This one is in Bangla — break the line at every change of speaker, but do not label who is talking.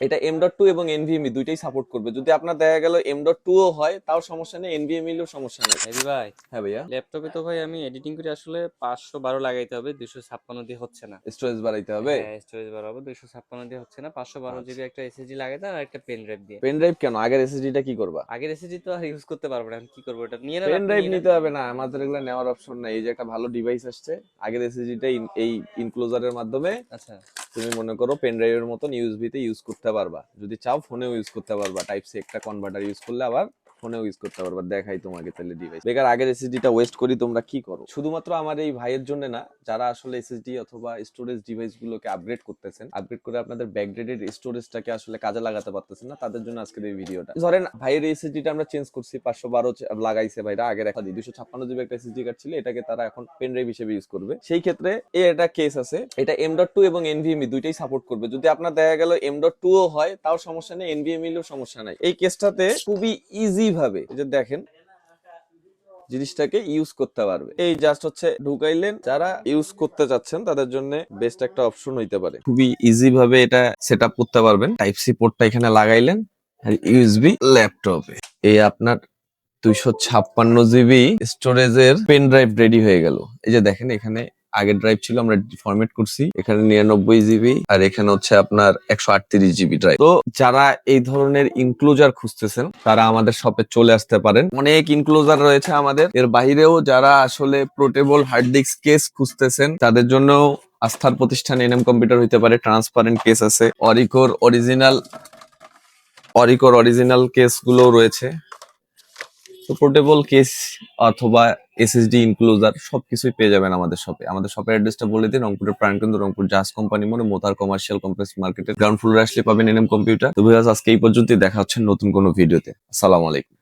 এটা এম ডট টু এবং এনভিএমই দুইটাই সাপোর্ট করবে। যদি আপনার দেখা গেল এম ডট টু ও হয় তাও সমস্যা নেই এনভিএমইলেও সমস্যা নেই।
হেভি ভাই।
হ্যাঁ ভাইয়া?
ল্যাপটপে তো ভাই আমি এডিটিং করে আসলে পাঁচশো বারো লাগাইতে হবে দুশো ছাপ্পান্ন দিয়ে হচ্ছে না।
স্টোরেজ বাড়াইতে হবে?
স্টোরেজ বাড়াবো দুশো ছাপ্পান্ন দিয়ে হচ্ছে না পাঁচশো বারো
আচ্ছা।
জিবি একটা এসএসডি লাগাইতে আর একটা পেন ড্রাইভ দিয়ে।
পেন ড্রাইভ কেন? আগের এসএসডিটা কি করবা?
আগের এসএসডি তো আর ইউজ করতে পারব না আমি কি করব এটা নিয়ে
পেন ড্রাইভ নিতে হবে না আমাদের এগুলো নেওয়ার অপশন নাই। এই যে একটা ভালো ডিভাইস আসছে আগের এসএসডিটা এই ইনক্লোজারের মাধ্যমে
আচ্ছা।
তুমি মনে করো পেন ড্রাইভের মতন ইউএসবি তে ইউজ করতে পারবা। যদি চাও ফোনেও ইউজ করতে পারবা। টাইপ সি একটা কনভার্টার ইউজ করলে আবার ফোনেও ইউজ করতে পারবা। দেখাই তোমাকে তাহলে ডিভাইস বেকার আগের এসএসডিটা ওয়েস্ট করি, তোমরা কি করো? শুধুমাত্র আমার এই ভাইয়ের জন্য না যারা আসলে এসএসডি অথবা স্টোরেজ ডিভাইস গুলোকে আপগ্রেড করতেছেন আপগ্রেড করে আপনাদের ব্যাকগ্রেডেড স্টোরেজটাকে আসলে কাজে লাগাতে পারতেছেন না, তাদের জন্য আজকের এই ভিডিওটা ধরেন, ভাইয়ের এসএসডিটা আমরা চেঞ্জ করছি, পাঁচশো বারো লাগাইছে ভাইরা, আগের একটা দুশো ছাপ্পান্ন জিবি একটা এসএসডি কার্ড ছিল, এটাকে তারা এখন পেন ড্রাইভ হিসেবে ইউজ করবে। সেই ক্ষেত্রে এর একটা কেস আছে, এটা এম ডট টু এবং এনভিএমই দুইটাই সাপোর্ট করবে। যদি আপনার দেখা গেল এম ডট টু ও হয়, তাও সমস্যা নেই এনভিএমইলেও সমস্যা নাই। এই কেসটাতে খুবই ইজি ভাবে যে দেখেন জিনিসটাকে ইউজ করতে পারবে। এই জাস্ট হচ্ছে ঢুকাইলেন। যারা ইউজ করতে চাচ্ছেন, তাদের জন্য বেস্ট একটা অপশন হইতে পারে। খুবই ইজি ভাবে এটা সেট করতে পারবেন। টাইপ সি পোর্টটা এখানে লাগাইলেন। ইউএসবি ল্যাপটপে এই আপনার দুইশো ছাপ্পান্ন জিবি স্টোরেজের পেন ড্রাইভ রেডি হয়ে গেল। এই যে দেখেন, এখানে আগের ড্রাইভ ছিল আমরা ফরম্যাট করছি। এখানে নিরানব্বই জিবি আর এখানে হচ্ছে আপনার একশো আটত্রিশ জিবি ড্রাইভ তো যারা এই ধরনের ইনক্লোজার খুঁজতেছেন, তারা আমাদের শপে চলে আসতে পারেন। অনেক ইনক্লোজার রয়েছে আমাদের। এর বাইরেও যারা আসলে পোর্টেবল হার্ড ডিস্ক কেস খুঁজতেছেন, তাদের জন্য আস্থার প্রতিষ্ঠান এনএম কম্পিউটার হইতে পারে ট্রান্সপারেন্ট কেস আছে। অরিকোর অরিজিনাল অরিকোর অরিজিনাল কেসগুলো রয়েছে। তো পোর্টেবল কেস অথবা এসএসডি ইনক্লোজার সবকিছুই পেয়ে যাবেন আমাদের শপে আমাদের শপের অ্যাড্রেসটা বলে দিন রংপুরের প্রাণকেন্দ্র রংপুর জাস কোম্পানি মনে মোতার কমার্শিয়াল কমপ্লেক্স মার্কেটের গ্রাউন্ড ফ্লোরে আসলে পাবেন এনএম কম্পিউটার তো আজকে এই পর্যন্তই, দেখা হচ্ছে নতুন কোনো ভিডিওতে আসসালামু আলাইকুম।